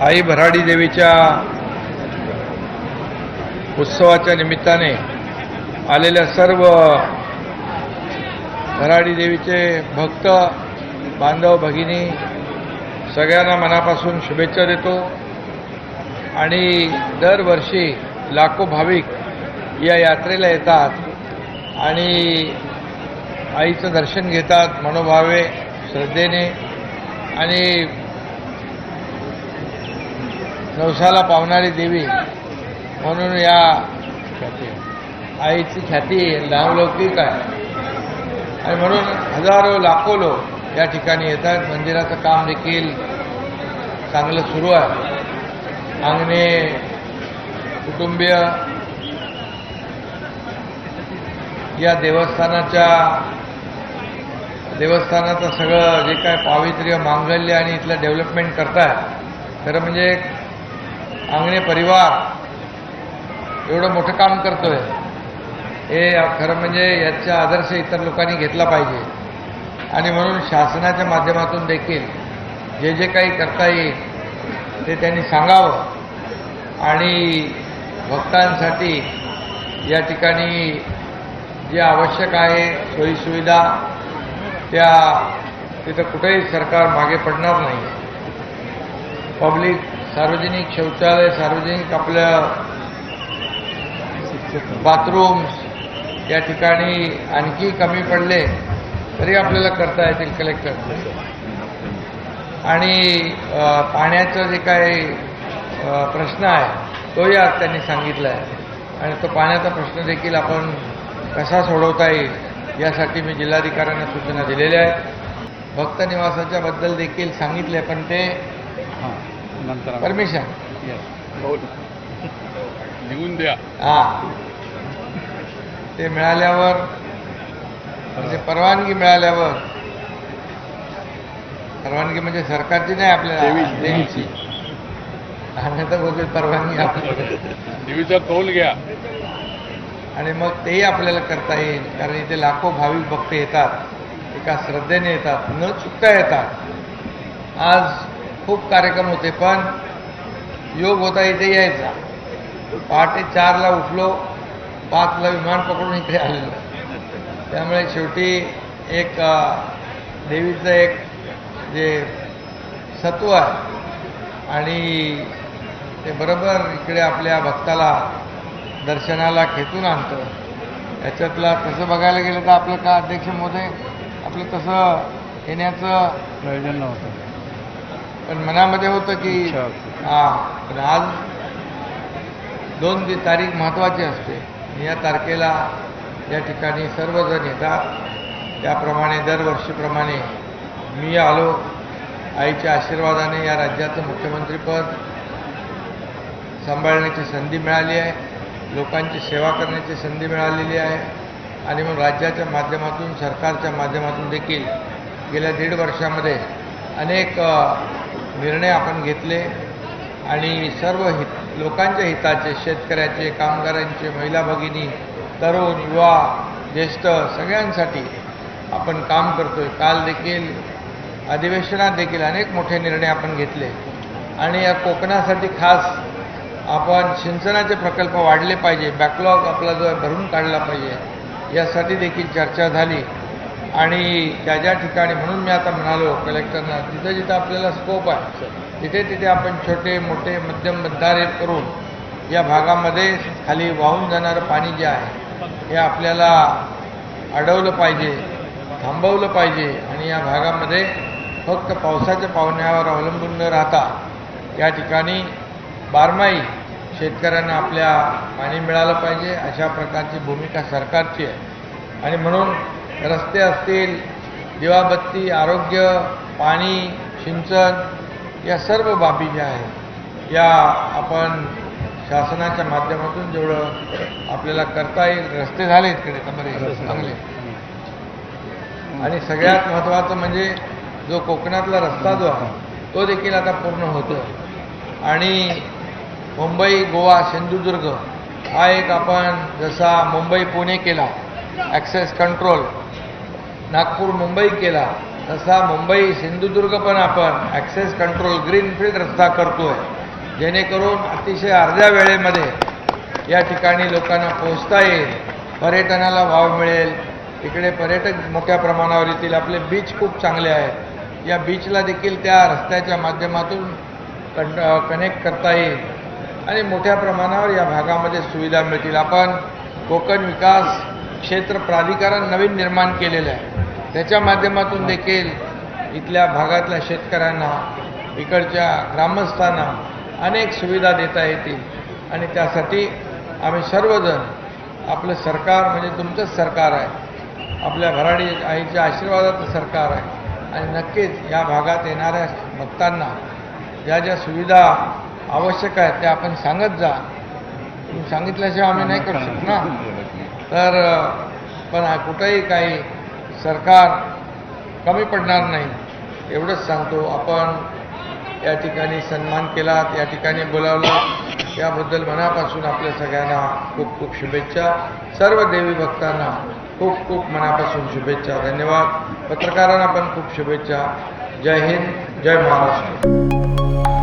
आई भराडी देवीच्या उत्सवाच्या निमित्ताने आलेल्या सर्व भराडी देवीचे भक्त बांधव भगिनी सगळ्यांना मनापासून शुभेच्छा देतो. आणि दरवर्षी लाखो भाविक या यात्रेला येतात आणि आईचं दर्शन घेतात मनोभावे श्रद्धेने. आणि नवसाला पावणारी देवी. म्हणून या आईची ख्याती नावलौकिक आहे. आणि म्हणून हजारो लाखो लोक या ठिकाणी येतात. मंदिराचं काम देखील चांगलं सुरू आहे. अंगणे कुटुंबीय या देवस्थानाच्या देवस्थानाचं सगळं जे काय पावित्र्य मांगल्य आणि इथलं डेव्हलपमेंट करताय खरं म्हणजे अंगणे परिवार एवढं मोठं काम करतोय. हे खरं म्हणजे याचा आदर्श इतर लोकांनी घेतला पाहिजे. आणि म्हणून शासनाच्या माध्यमातून देखील जे जे काही करता येईल ते त्यांनी सांगावं. आणि भक्तांसाठी या ठिकाणी जे आवश्यक आहे सोयीसुविधा त्या तिथं कुठेही सरकार मागे पडणार नाही. पब्लिक सार्वजनिक शौचालय सार्वजनिक आपल्या बाथरूम्स या ठिकाणी आणखी कमी पडले तरी आपल्याला करता येतील कलेक्टर आणि पाण्याचा पाण्याचं जे काही प्रश्न आहे तोही आज त्यांनी सांगितला आहे. आणि तो पाण्याचा प्रश्न देखील आपण कसा सोडवता येईल यासाठी मी जिल्हाधिकाऱ्यांना सूचना दिलेल्या आहेत. भक्त निवासाच्या बद्दल देखील सांगितले पण ते हां. नंतर परमिशन. लिहून द्या. हा. ते मिळाल्यावर म्हणजे परवानगी मिळाल्यावर परवानगी म्हणजे सरकारची नाही आपल्याला देवीची. आम्ही तर बोलतो परवानगी देवीचा कौल घ्या. आणि मग तेही आपल्याला करता येईल. कारण इथे लाखो भाविक भक्त येतात एका श्रद्धेने येतात न चुकता येतात. आज खूप कार्यक्रम होते पण योग होता इथे यायचा. पहाटे चारला उठलो पाचला विमान पकडून इथे आलेलो. त्यामुळे शेवटी एक देवीचं एक जे सत्व आहे आणि ते बरोबर इकडे आपल्या भक्ताला दर्शनाला खेचून आणतं. याच्यातला तसं बघायला गेलं तर आपलं का अध्यक्ष महोदय आपलं तसं येण्याचं प्रयोजन नव्हतं. पण मनामध्ये होतं की. हा पण आज दोन ती तारीख महत्त्वाची असते. या तारखेला या ठिकाणी सर्वजण येतात. त्याप्रमाणे दरवर्षीप्रमाणे मी आलो. आईच्या आशीर्वादाने या राज्याचं मुख्यमंत्रीपद सांभाळण्याची संधी मिळाली आहे. लोकांची सेवा करण्याची संधी मिळालेली आहे. आणि मग राज्याच्या माध्यमातून सरकारच्या माध्यमातून देखील गेल्या दीड वर्षामध्ये अनेक निर्णय आपण घेतले आणि सर्व हित लोकांच्या हिताचे शेतकऱ्याचे कामगारांचे महिला भगिनी तरुण युवा ज्येष्ठ सगळ्यांसाठी आपण काम करतो आहे काल देखील अधिवेशनात देखील अनेक मोठे निर्णय आपण घेतले आणि या कोकणासाठी खास आपण सिंचनाचे प्रकल्प वाढले पाहिजे. बॅकलॉग आपला जो भरून काढला पाहिजे. यासाठी देखील चर्चा झाली. आणि त्या ज्या ठिकाणी म्हणून मी आता म्हणालो कलेक्टरना जिथं जिथं आपल्याला स्कोप आहे तिथे तिथे आपण छोटे मोठे मध्यम बंधारे करून या भागामध्ये खाली वाहून जाणारं पाणी जे आहे हे आपल्याला अडवलं पाहिजे थांबवलं पाहिजे आणि या भागामध्ये फक्त पावसाच्या पावण्यावर अवलंबून न राहता या ठिकाणी बारमाही शेतकऱ्यांना आपल्या पाणी मिळालं पाहिजे. अशा प्रकारची भूमिका सरकारची आहे. आणि म्हणून रस्ते असतील दिवाबत्ती आरोग्य पाणी सिंचन या सर्व बाबी ज्या आहेत या आपण शासनाच्या माध्यमातून जेवढं आपल्याला करता येईल रस्ते झाले इकडे कमरे चांगले. आणि सगळ्यात महत्त्वाचं म्हणजे जो कोकणातला रस्ता जो आहे तो देखील आता पूर्ण होतो आणि मुंबई गोवा सिंधुदुर्ग हा एक आपण जसा मुंबई पुणे केला ॲक्सेस कंट्रोल नागपूर मुंबई केला. तसा मुंबई सिंधुदुर्ग पण आपण ॲक्सेस कंट्रोल ग्रीनफील्ड रस्ता करतोय. जेणेकरून अतिशय अर्ध्या वेळेमध्ये या ठिकाणी लोकांना पोहोचता येईल. पर्यटनाला वाव मिळेल. इकडे पर्यटक मोठ्या प्रमाणावर येतील. आपले बीच खूप चांगले आहेत. या बीचला देखील त्या रस्त्याच्या माध्यमातून कं कनेक्ट करता येईल. आणि मोठ्या प्रमाणावर या भागामध्ये सुविधा मिळतील. आपण कोकण विकास क्षेत्र प्राधिकरण नवीन निर्माण केलेलं आहे. त्याच्या माध्यमातून देखील इथल्या भागातल्या शेतकऱ्यांना इकडच्या ग्रामस्थांना अनेक सुविधा देता येतील. आणि त्यासाठी आम्ही सर्वजण आपलं सरकार म्हणजे तुमचंच सरकार आहे. आपल्या भराडी आईच्या आशीर्वादाचं सरकार आहे. आणि नक्कीच या भागात येणाऱ्या भक्तांना ज्या ज्या सुविधा आवश्यक आहेत त्या आपण सांगत जा. तुम्ही सांगितल्याशिवाय आम्ही नाही करू शकत ना. तर पण कुठंही काही सरकार कमी पडणार नाही. एवढंच सांगतो आपण या ठिकाणी सन्मान केला या ठिकाणी बोलावलं याबद्दल मनापासून आपल्या सगळ्यांना खूप खूप शुभेच्छा. सर्व देवी भक्तांना खूप खूप मनापासून शुभेच्छा. धन्यवाद. पत्रकारांना पण खूप शुभेच्छा. जय हिंद जय महाराष्ट्र.